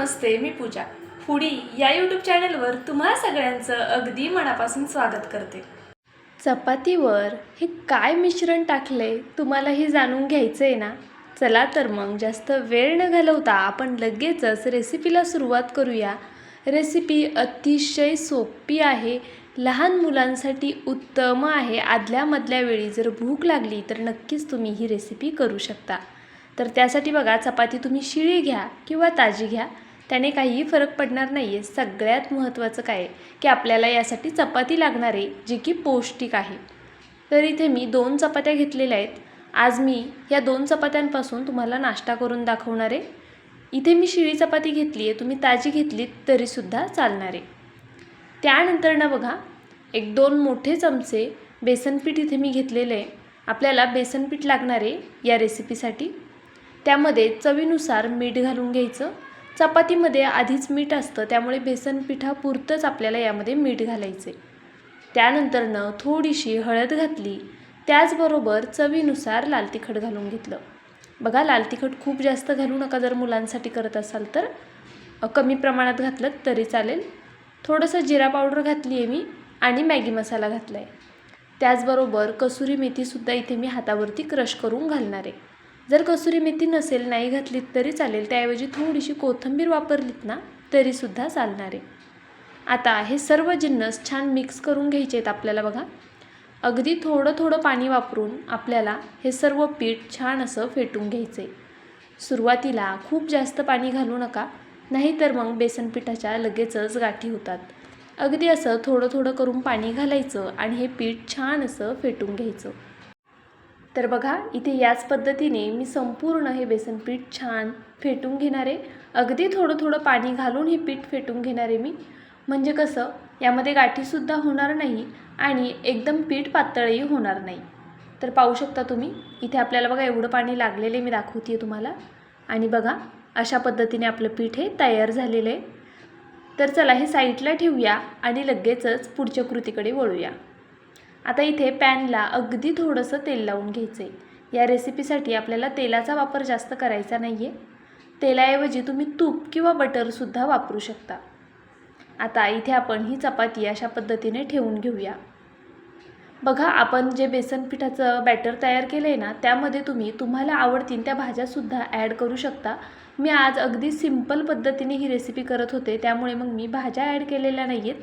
नमस्ते मी पूजा. Foodie या YouTube चॅनलवर तुम्हा सगळ्यांचं अगदी मनापासून स्वागत करते. चपातीवर हे काय मिश्रण टाकले तुम्हाला हे जाणून घ्यायचं आहे ना? चला तर मग जास्त वेळ न घालवता आपण लगेचच रेसिपीला सुरुवात करूया. रेसिपी अतिशय सोपी आहे लहान मुलांसाठी उत्तम आहे. आदल्या मधल्या वेळी जर भूक लागली तर नक्कीच तुम्ही ही रेसिपी करू शकता. तर त्यासाठी बघा चपाती तुम्ही शिळी घ्या किंवा ताजी घ्या. त्याने काहीही फरक पडणार नाही आहे सगळ्यात महत्त्वाचं काय? आहे की आपल्याला यासाठी चपाती लागणार आहे जी की पौष्टिक आहे. तर इथे मी दोन चपात्या घेतलेल्या आहेत. आज मी या दोन चपात्यांपासून तुम्हाला नाश्ता करून दाखवणार आहे. इथे मी शिळी चपाती घेतली आहे. तुम्ही ताजी घेतलीत तरीसुद्धा चालणार आहे. त्यानंतर ना बघा एक दोन मोठे चमचे बेसनपीठ इथे मी घेतलेलं आहे. आपल्याला बेसनपीठ लागणार आहे या रेसिपीसाठी त्यामध्ये चवीनुसार मीठ घालून घ्यायचं. चपातीमध्ये आधीच मीठ असतं त्यामुळे बेसन पिठापुरतंच आपल्याला यामध्ये मीठ घालायचे. त्यानंतरनं थोडीशी हळद घातली. त्याचबरोबर चवीनुसार लाल तिखट घालून घेतलं. बघा लाल तिखट खूप जास्त घालू नका जर मुलांसाठी करत असाल तर. कमी प्रमाणात घातलं तरी चालेल. थोडंसं जिरा पावडर घातली आहे मी आणि मॅगी मसाला घातला आहे त्याचबरोबर कसुरी मेथीसुद्धा इथे मी हातावरती क्रश करून घालणार. आहे जर कसुरी मेथी नसेल नाही घातलीत तरी चालेल. त्याऐवजी थोडीशी कोथिंबीर वापरलीत ना तरीसुद्धा चालणार आहे. आता हे सर्व जिन्नस छान मिक्स करून घ्यायचे आहेत आपल्याला बघा. अगदी थोडं थोडं पाणी वापरून आपल्याला हे सर्व पीठ छान असं फेटून घ्यायचं आहे सुरुवातीला खूप जास्त पाणी घालू नका नाहीतर मग बेसन पिठाच्या लगेचच गाठी होतात. अगदी असं थोडं थोडं करून पाणी घालायचं आणि हे पीठ छान असं फेटून घ्यायचं. तर बघा इथे याच पद्धतीने मी संपूर्ण हे बेसन पीठ छान फेटून घेणार. आहे अगदी थोडं थोडं पाणी घालून हे पीठ फेटून घेणार आहे मी. म्हणजे कसं यामध्ये गाठीसुद्धा होणार नाही आणि एकदम पीठ पातळही होणार नाही. तर पाहू शकता तुम्ही इथे आपल्याला बघा एवढं पाणी लागलेले मी दाखवते तुम्हाला. आणि बघा अशा पद्धतीने आपलं पीठ हे तयार झालेलं आहे. तर चला हे साईडला ठेवूया आणि लगेचच पुढच्या कृतीकडे वळूया. आता इथे पॅनला अगदी थोडंसं तेल लावून घ्यायचं आहे या रेसिपीसाठी आपल्याला तेलाचा वापर जास्त करायचा नाही आहे तेलाऐवजी तुम्ही तूप किंवा बटरसुद्धा वापरू शकता. आता इथे आपण ही चपाती अशा पद्धतीने ठेवून घेऊया. बघा आपण जे बेसन पिठाचं बॅटर तयार केलं आहे ना त्यामध्ये तुम्ही तुम्हाला आवडतील त्या भाज्यासुद्धा ॲड करू शकता. मी आज अगदी सिंपल पद्धतीने ही रेसिपी करत होते त्यामुळे मग मी भाज्या ॲड केलेल्या नाही आहेत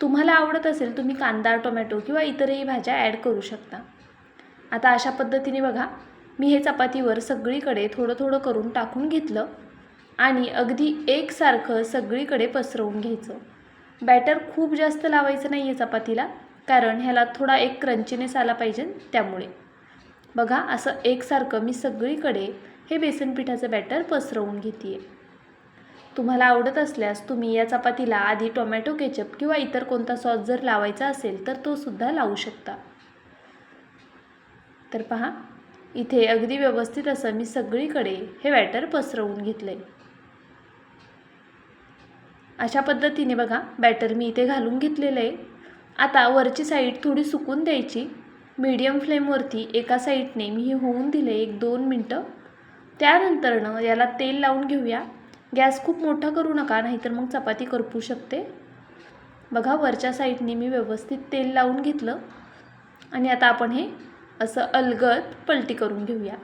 तुम्हाला आवडत असेल तुम्ही कांदा टोमॅटो किंवा इतरही भाज्या ॲड करू शकता. आता अशा पद्धतीने बघा मी हे चपातीवर सगळीकडे थोडं थोडं करून टाकून घेतलं आणि अगदी एकसारखं सगळीकडे पसरवून घ्यायचं. बॅटर खूप जास्त लावायचं नाही आहे चपातीला कारण ह्याला थोडा एक क्रंचीनेस आला पाहिजे त्यामुळे. बघा असं एकसारखं मी सगळीकडे हे बेसन पिठाचं बॅटर पसरवून घेते आहे तुम्हाला आवडत असल्यास तुम्ही या चपातीला आधी टोमॅटो केचप किंवा इतर कोणता सॉस जर लावायचा असेल तर तो सुद्धा लावू शकता. तर पहा इथे अगदी व्यवस्थित असं मी सगळीकडे हे बॅटर पसरवून घेतलं आहे अशा पद्धतीने बघा बॅटर मी इथे घालून घेतलेलं आहे. आता वरची साईड थोडी सुकून द्यायची. मीडियम फ्लेमवरती एका साईडने मी हे होऊन दिले एक दोन मिनटं. त्यानंतरनं याला तेल लावून घेऊया. गॅस खूप मोठा करू नका नाहीतर मग चपाती करपू शकते. बघा वरच्या साईडने मी व्यवस्थित तेल लावून घेतलं. आणि आता आपण हे असं अलगद पलटी करून घेऊया.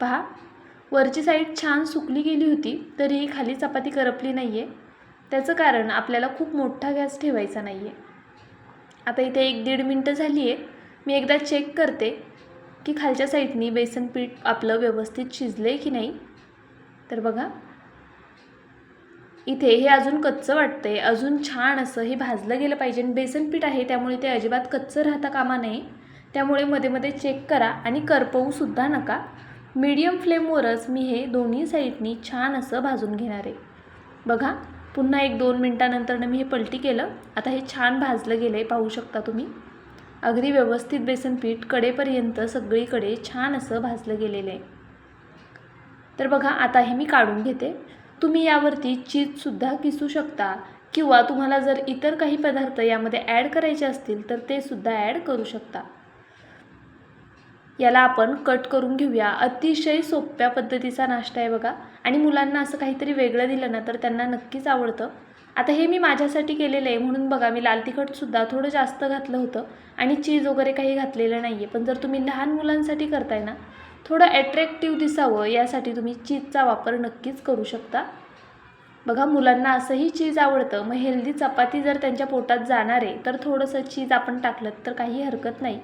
पहा वरची साईड छान सुकली गेली होती तरीही खाली चपाती करपली नाही आहे त्याचं कारण आपल्याला खूप मोठा गॅस ठेवायचा नाही आहे आता इथे एक दीड मिनटं झाली आहे मी एकदा चेक करते की खालच्या साईडनी बेसन पीठ आपलं व्यवस्थित शिजलं आहे की नाही. तर बघा इथे हे अजून कच्चं वाटतंय अजून छान असं हे भाजलं गेलं पाहिजे. आणि बेसन पीठ आहे त्यामुळे ते अजिबात कच्चं राहता कामा नये. त्यामुळे मध्ये मध्ये चेक करा आणि करपवूसुद्धा नका. मीडियम फ्लेमवरच मी हे दोन्ही साईडनी छान असं भाजून घेणार आहे. बघा पुन्हा एक दोन मिनटानंतरनं मी हे पलटी केलं. आता हे छान भाजलं गेलं आहे पाहू शकता तुम्ही. अगदी व्यवस्थित बेसन पीठ कडेपर्यंत सगळीकडे छान असं भाजलं गेलेलं आहे. तर बघा आता हे मी काढून घेते. तुम्ही यावरती चीजसुद्धा किसू शकता. किंवा तुम्हाला जर इतर काही पदार्थ यामध्ये ॲड करायचे असतील तर ते सुद्धा ॲड करू शकता. याला आपण कट करून घेऊया. अतिशय सोप्या पद्धतीचा नाश्ता आहे बघा. आणि मुलांना असं काहीतरी वेगळं दिलं ना तर त्यांना नक्कीच आवडतं. आता हे मी माझ्यासाठी केलेलं आहे. म्हणून बघा मी लाल तिखटसुद्धा थोडं जास्त घातलं होतं. आणि चीज वगैरे काही घातलेलं नाही आहे पण जर तुम्ही लहान मुलांसाठी करताय ना थोडं ॲट्रॅक्टिव्ह दिसावं यासाठी तुम्ही चीजचा वापर नक्कीच करू शकता. बघा मुलांना असंही चीज आवडतं मग हेल्दी चपाती जर त्यांच्या पोटात जाणार आहे तर थोडंसं चीज आपण टाकलं तर काही हरकत नाही.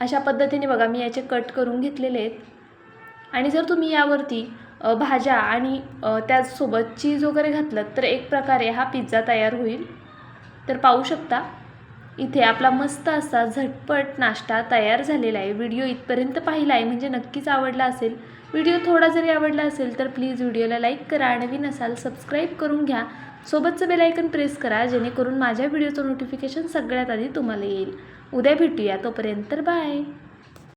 अशा पद्धतीने बघा मी याचे कट करून घेतलेले आहेत. आणि जर तुम्ही यावरती भाज्या आणि त्याचसोबत चीज वगैरे घातलं तर एक प्रकारे हा पिझ्झा तयार होईल. तर पाहू शकता. इथे आपला मस्त असा झटपट नाश्ता तयार झालेला आहे. व्हिडिओ इथपर्यंत पाहिला आहे म्हणजे नक्कीच आवडला असेल. व्हिडिओ थोडा जरी आवडला असेल तर प्लीज व्हिडिओला लाईक करा नवीन असाल सबस्क्राईब करून घ्या. सोबतचं बेलायकन प्रेस करा जेणेकरून माझ्या व्हिडिओचं नोटिफिकेशन सगळ्यात आधी तुम्हाला येईल. उद्या भेटूया तोपर्यंत तर बाय.